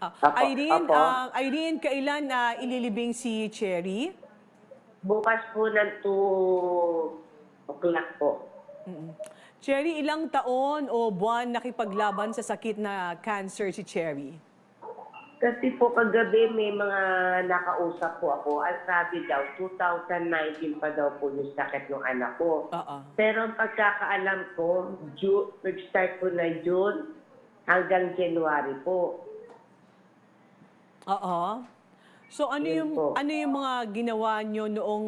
Ah, Apo, Irene, apo. ah, Irene, kailan na ililibing si Cherry? Bukas po ng 2 o'clock po. Cherry, ilang taon o buwan nakipaglaban sa sakit na cancer si Cherry? Kasi po kagabi may mga nakausap po ako. Ang sabi daw, 2019 pa daw po yung sakit ng anak ko. Oo. Pero ang pagkakaalam ko, June, nag-start po na June hanggang January po. Oo. So ano Yun yung po. ano yung mga ginawa nyo noong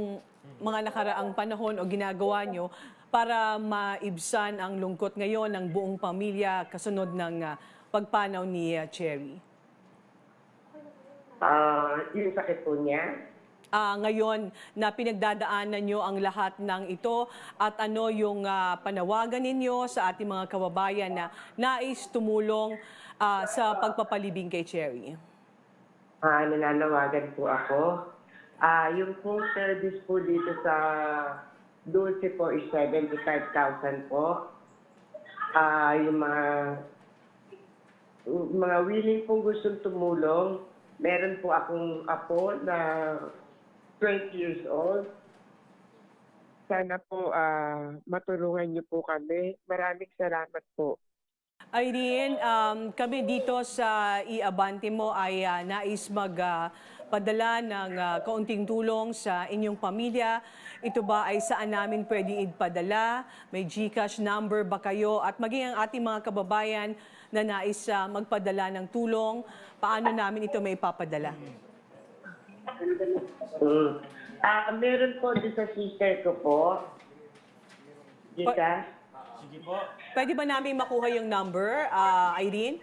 mga nakaraang panahon o ginagawa nyo para maibsan ang lungkot ngayon ng buong pamilya kasunod ng ah, pagpanaw ni ah, Cherry? Ah, yung sakit po niya. Ah, ngayon na pinagdadaanan nyo ang lahat ng ito at ano yung ah, panawagan ninyo sa ating mga kababayan na nais tumulong ah, sa pagpapalibing kay Cherry? Ah, nananawagan po ako. Ah, yung phone service po dito sa Dulce po is 75,000 po. Ah, yung mga mga willing pong gustong tumulong, meron po akong apo na 20 years old. Sana po ah, matulungan niyo po kami. Maraming salamat po. Irene, um, kami dito sa Iabante mo ay ah, nais magpadala ng ah, kaunting tulong sa inyong pamilya. Ito ba ay saan namin pwedeng ipadala? May GCash number ba kayo? At maging ang ating mga kababayan na nais ah, magpadala ng tulong, paano namin ito may papadala? Ah, meron po din sa sister ko po. Gcash. Pwede ba namin makuha yung number, ah, Irene?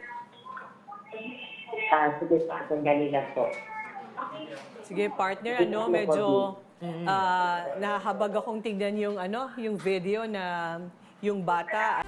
Ah, sige po, sandali lang po. Sige, partner, ano, medyo ah, nahahabag akong tingnan yung ano, yung video na yung bata.